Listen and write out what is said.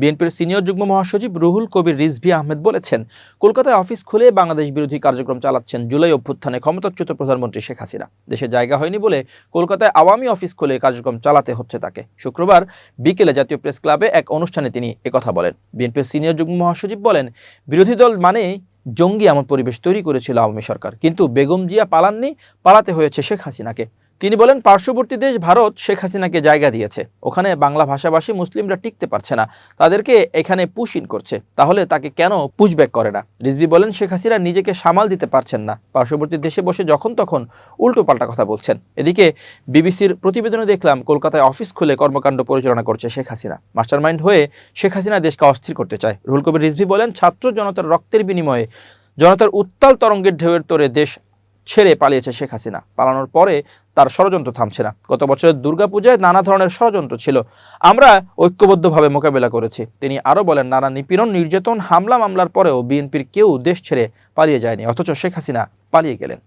বিএনপির সিনিয়র যুগ্ম মহাসচিব রুহুল কবির রিজভি আহমেদ বলেছেন, কলকাতায় অফিস খুলে বাংলাদেশ বিরোধী কার্যক্রম চালাচ্ছেন জুলাই অভ্যুত্থানে ক্ষমতাচ্যুত প্রধানমন্ত্রী শেখ হাসিনা। দেশে জায়গা হয়নি বলে কলকাতায় আওয়ামী অফিস খুলে কার্যক্রম চালাতে হচ্ছে তাকে। শুক্রবার বিকেলে জাতীয় প্রেস ক্লাবে এক অনুষ্ঠানে তিনি একথা বলেন। বিএনপির সিনিয়র যুগ্ম মহাসচিব বলেন, বিরোধী দল মানেই জঙ্গি এমন পরিবেশ তৈরি করেছিল আওয়ামী সরকার। কিন্তু বেগম জিয়া পালাননি, পালাতে হয়েছে শেখ হাসিনাকে। তিনি বলেন, পার্শ্ববর্তী দেশ ভারত শেখ হাসিনাকে জায়গা দিয়েছে। ওখানে বাংলা ভাষাভাষী মুসলিমরা টিকতে পারছে না। তাদেরকে এখানে পুশিন করছে। তাহলে তাকে কেন পুশব্যাক করে না? রিজভি বলেন, শেখ হাসিনা নিজেকে সামাল দিতে পারছেন না। পার্শ্ববর্তী দেশে বসে যখন তখন উল্টো পাল্টা কথা বলছেন। এদিকে বিবিসির প্রতিবেদনে দেখলাম, কলকাতায় অফিস খুলে কর্মকাণ্ড পরিচালনা করছে শেখ হাসিনা। মাস্টারমাইন্ড হয়ে শেখ হাসিনা দেশকে অস্থির করতে চায়। রুহুল কবির রিজভি বলেন, ছাত্র জনতার রক্তের বিনিময়ে জনতার উত্তাল তরঙ্গের ঢেউয়ের তোরে দেশ ছেড়ে পালিয়েছে শেখ হাসিনা। পালানোর পরে তার ষড়যন্ত্র থামছে না। গত বছরের দুর্গাপূজায় নানা ধরনের ষড়যন্ত্র ছিল। আমরা ঐক্যবদ্ধভাবে মোকাবেলা করেছি। তিনি আরও বলেন, নানা নিপীড়ন, নির্যাতন, হামলা মামলার পরেও বিএনপির কেউ দেশ ছেড়ে পালিয়ে যায়নি, অথচ শেখ হাসিনা পালিয়ে গেলেন।